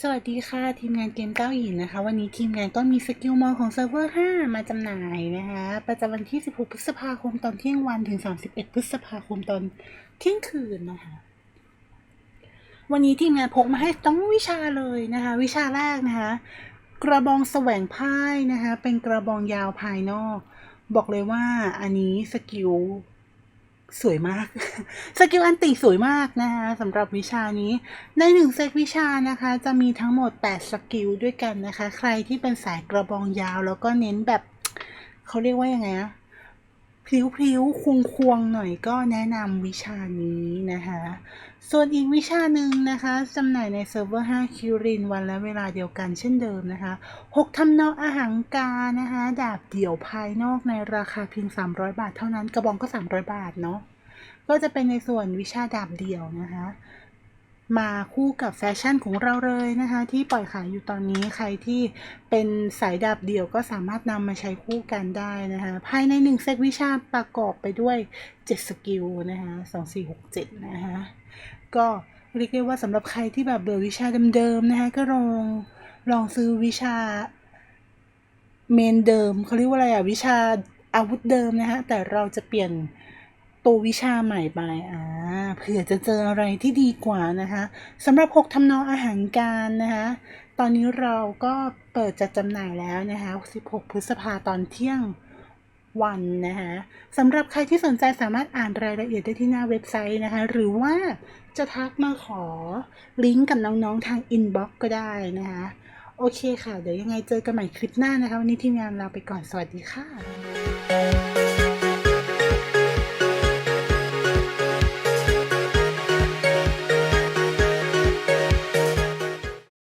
สวัสดีค่ะ ทีมงานเกมเก้าหญิงนะคะ วันนี้ทีมงานก็มีสกิลมอลของเซิร์ฟเวอร์ 5 มาจำหน่ายนะคะ ประจำวันที่ 16 พฤษภาคมตอนเที่ยงวันถึง 31 พฤษภาคมตอนเที่ยงคืนนะคะ วันนี้ทีมงานพกมาให้ต้องวิชาเลยนะคะ วิชาแรกนะคะ กระบองแสวงพ่ายนะคะ เป็นกระบองยาวภายนอก บอกเลยว่าอันนี้สกิล สวยมาก สกิลอันติสวยมากนะคะสำหรับวิชานี้ ในหนึ่งเซตวิชานะคะ จะมีทั้งหมด 8 สกิลด้วยกันนะคะ ใครที่เป็นสายกระบองยาวแล้วก็เน้นแบบเขาเรียกว่ายังไงอะ พลิ้วพลิ้วควงควงๆหน่อยก็แนะนำวิชานี้นะคะ ส่วนอีกวิชาหนึ่งนะคะจำหน่ายในเซิร์ฟเวอร์ 5 คิวรินวันและเวลาเดียวกันเช่นเดิมนะคะ 6ทำนองอาหังกานะคะ ดาบเดี่ยวภายนอกในราคาเพียง 300 บาทเท่านั้น กระบองก็ 300 บาทเนาะ ก็จะเป็นในส่วนวิชาดาบเดี่ยวนะคะ มาคู่กับแฟชั่นของเราเลยนะคะ ที่ปล่อยขายอยู่ตอนนี้ใครที่เป็นสายดาบเดี่ยวก็สามารถนำมาใช้คู่กันได้นะคะ ภายในหนึ่งเซตวิชาประกอบไปด้วย 7 สกิลนะคะ2 4 6 7นะคะก็เรียกได้ว่าสำหรับใครที่แบบเบื่อวิชาเดิมๆนะคะก็ลองลองซื้อวิชาเมนเดิมเขาเรียกว่าอะไรอะวิชาอาวุธเดิมนะคะแต่เราจะเปลี่ยน ตัววิชาใหม่ไปอ่าเผื่อจะเจออะไรที่ดีกว่านะคะสำหรับ 6ทำนองอาหารการนะคะตอนนี้เราก็เปิดจัดจำหน่ายแล้วนะคะ 16 พฤษภาตอนเที่ยงวันนะคะสำหรับใครที่สนใจสามารถอ่านรายละเอียดได้ที่หน้าเว็บไซต์นะคะ หรือว่าจะทักมาขอลิงก์กับน้องๆทางอินบ็อกก็ได้นะคะโอเคค่ะ เดี๋ยวยังไงเจอกันใหม่คลิปหน้านะคะ วันนี้ทีมงานลาไปก่อนสวัสดีค่ะ